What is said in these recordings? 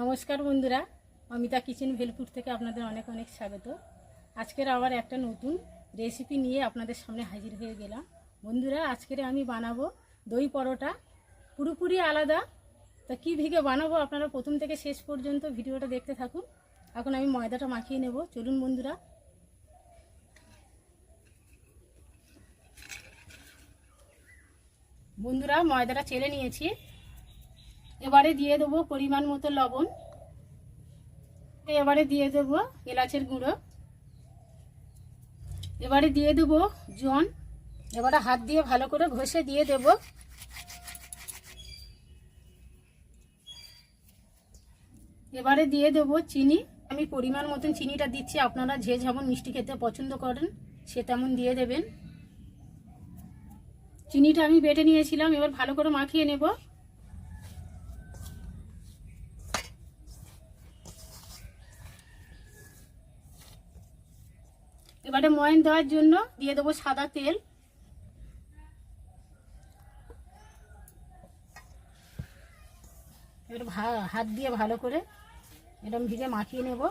নমস্কার বন্ধুরা, অমিতা কিচেন ভেলপুর থেকে আপনাদের অনেক অনেক স্বাগত। আজকের আবার একটা নতুন রেসিপি নিয়ে আপনাদের সামনে হাজির হয়ে গেলাম। বন্ধুরা, আজকের আমি বানাবো দই পরোটা। পুরোপুরি আলাদা। তা কী ভেগে বানাবো আপনারা প্রথম থেকে শেষ পর্যন্ত ভিডিওটা দেখতে থাকুন। এখন আমি ময়দাটা মাখিয়ে নেব। চলুন বন্ধুরা। বন্ধুরা, ময়দাটা চেলে নিয়েছি। এবারে দিয়ে দেবো পরিমাণ মতো লবণ। এবারে দিয়ে দেবো এলাচের গুঁড়ো। এবারে দিয়ে দেবো জন এবারে হাত দিয়ে ভালো করে ঘষে দিয়ে দেব। এবারে দিয়ে দেবো চিনি। আমি পরিমাণ মতন চিনিটা দিচ্ছি। আপনারা যে যেমন মিষ্টি খেতে পছন্দ করেন, সে তেমন দিয়ে দেবেন। চিনিটা আমি বেটে নিয়েছিলাম। এবার ভালো করে মাখিয়ে নেব। এবারে ময়ন দেওয়ার জন্য দিয়ে দেবো সাদা তেল। হাত দিয়ে ভালো করে এরকম ভিজে মাখিয়ে নেব।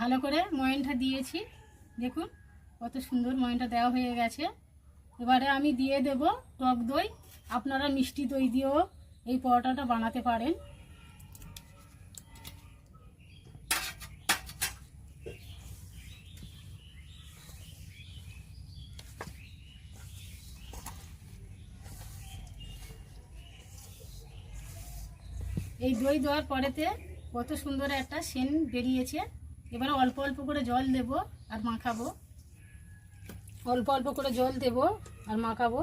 ভালো করে ময়নটা দিয়েছি। দেখুন কত সুন্দর ময়নটা দেওয়া হয়ে গেছে। এবারে আমি দিয়ে দেব টক দই। আপনারা মিষ্টি দই দিয়েও এই পরোটাটা বানাতে পারেন। এই দই দেওয়ার পরেতে কত সুন্দর একটা সেন বেরিয়েছে। এবারে অল্প অল্প করে জল দেব আর মাখাবো। অল্প অল্প করে জল দেব আর মাখাবো।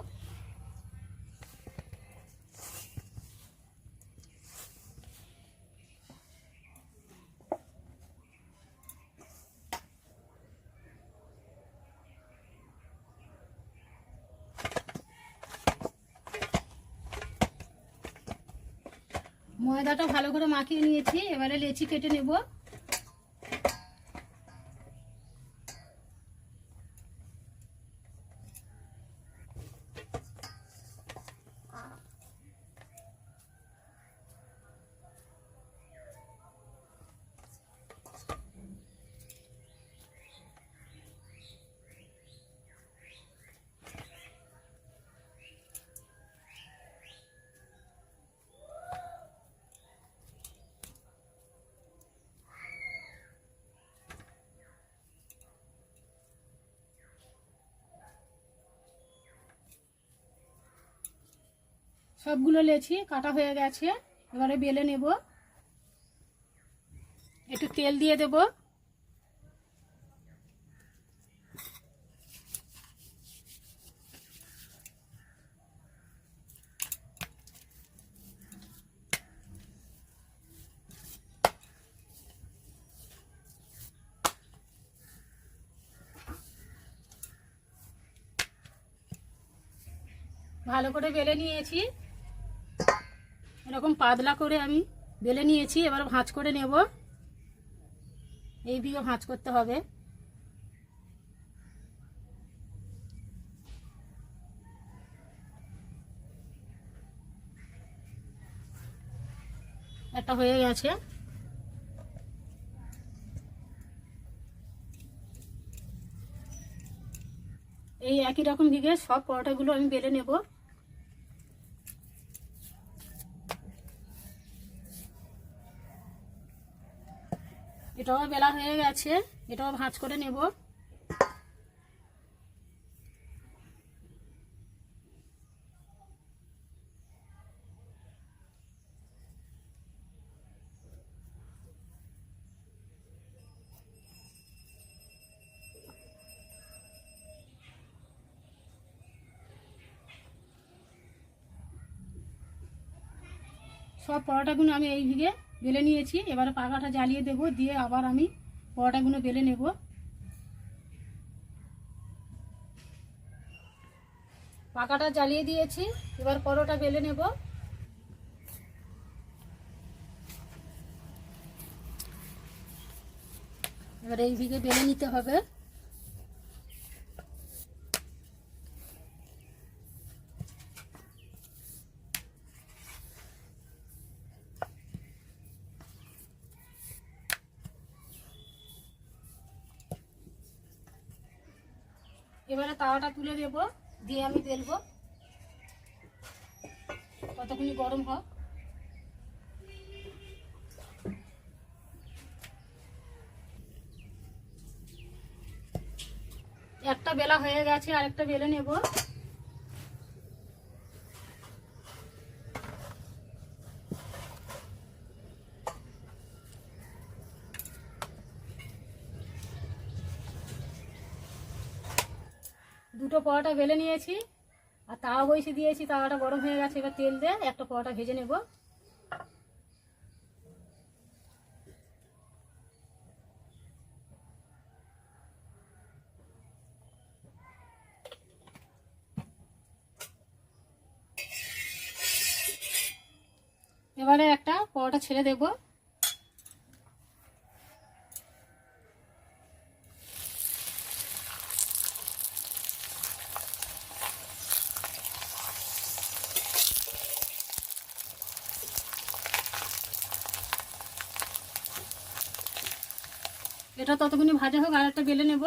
ময়দাটা ভালো করে মাখিয়ে নিয়েছি, এবারে লেচি কেটে নেব। সবগুলো লেছি কাটা হয়ে গেছে। এবারে বেলে নেব। একটু তেল দিয়ে দেব। ভালো করে বেলে নিয়েছি। এরকম পাতলা করে আমি বেলে নিয়েছি, এবার ভাঁজ করে নেব। এই দিকে ভাঁজ করতে হবে। একটা হয়ে গেছে। এই একই রকম দিকে সব পরোটাগুলো আমি বেলে নেব। এটাও বেলা হয়ে গেছে এটাও ভাঁজ করে নেব। সব পরোটাগুলো আমি এই ভিগে বেলে নিয়েছি, এবারে পাখাটা জ্বালিয়ে দেব, দিয়ে আবার আমি পরোটাগুলো বেলে নেব। পাকাটা জ্বালিয়ে দিয়েছি, এবার পরোটা বেলে নেব। এবার এই দিকে বেলে নিতে হবে। এবারে তাওয়াটা তুলে দেব, দিয়ে আমি বেলবো। কতক্ষণই গরম হোক। একটা বেলা হয়ে গেছে, আরেকটা বেলে নেব। পরোটা বেলে নিয়েছি, আর তাওয়া বইসে দিয়েছি, তাওয়াটা গরম হয়ে গেছে, এবার তেল দিয়ে একটা পরোটা ভেজে নেব। এবারে একটা পরোটা ছেড়ে দেব। এটা ততক্ষণই ভাজা হোক আর একটা বেলে নেব।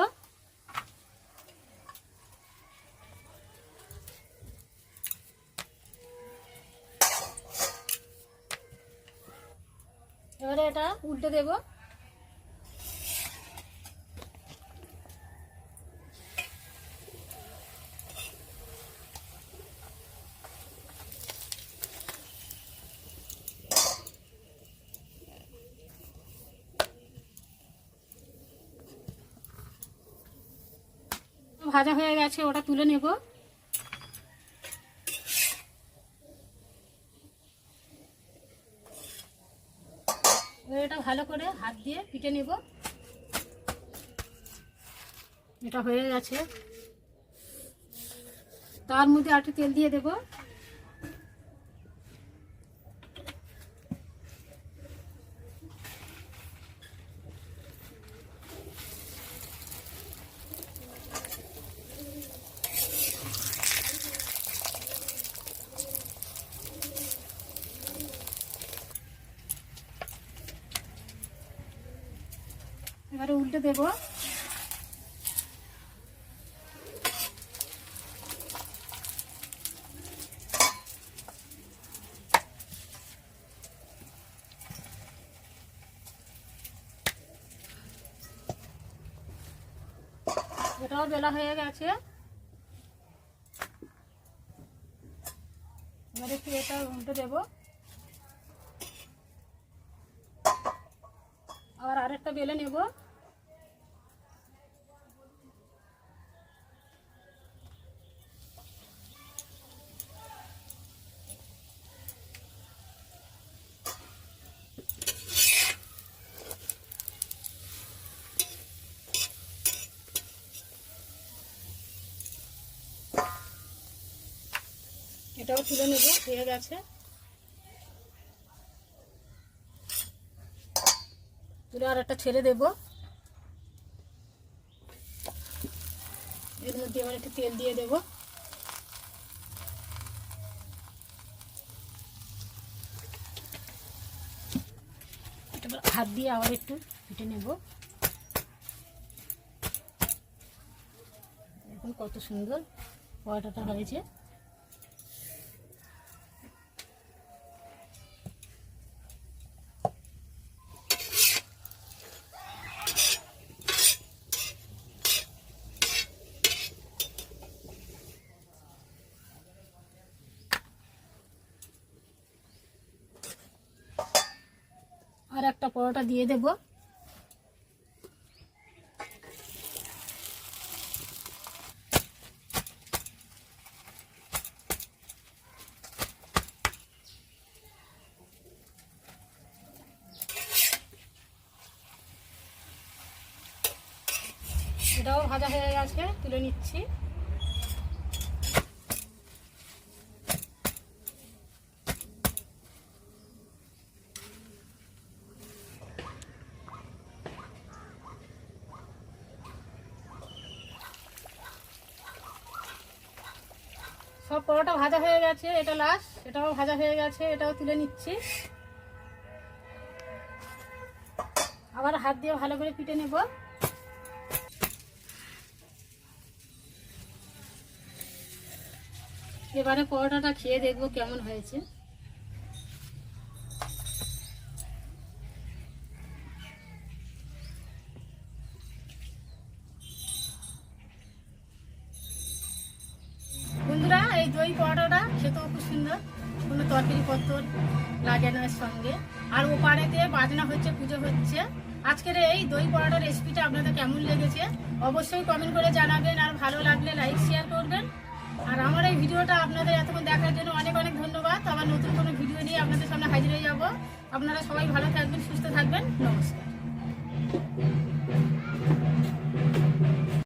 এবারে এটা উল্টে দেব। ভাজা হয়ে গেছে, ওটা তুলে নেব। এটা ভালো করে হাত দিয়ে পিটে নেব। এটা হয়ে গেছে। তার মধ্যে আর তেল দিয়ে দেব। এবারে উল্টে দেব। এটাও বেলা হয়ে গেছে। এবারে একটু এটা উল্টে দেবো। আবার আরেকটা বেলে নেব। এটাও তুলে নেব, হয়ে গেছে। তুলে আর একটা ছেড়ে দেব। এর মধ্যে এবার একটু তেল দিয়ে দেব। হাত দিয়ে আবার একটু পিটে নেব। দেখুন কত সুন্দর পরোটাটা হয়েছে। একটা পরোটা দিয়ে দেব। এটাও ভাজা হয়ে গেছে তুলে নিচ্ছি। পরোটা ভাজা হয়ে গেছে, এটা লাশ এটাও ভাজা হয়ে গেছে, এটাও তুলে নিচ্ছি। আবার হাত দিয়ে ভালো করে পিটে নেব। এবারে পরোটাটা খেয়ে দেখব কেমন হয়েছে। বাজনা হচ্ছে, পুজো হচ্ছে। আজকের এই দই পরোটার রেসিপিটা আপনাদের কেমন লেগেছে, অবশ্যই কমেন্ট করে জানাবেন আর ভালো লাগলে লাইক শেয়ার করবেন। আর আমার এই ভিডিওটা আপনাদের এতক্ষণ দেখার জন্য অনেক অনেক ধন্যবাদ। আবার নতুন কোনো ভিডিও নিয়ে আপনাদের সামনে হাজির হয়ে যাব। আপনারা সবাই ভালো থাকবেন, সুস্থ থাকবেন। নমস্কার।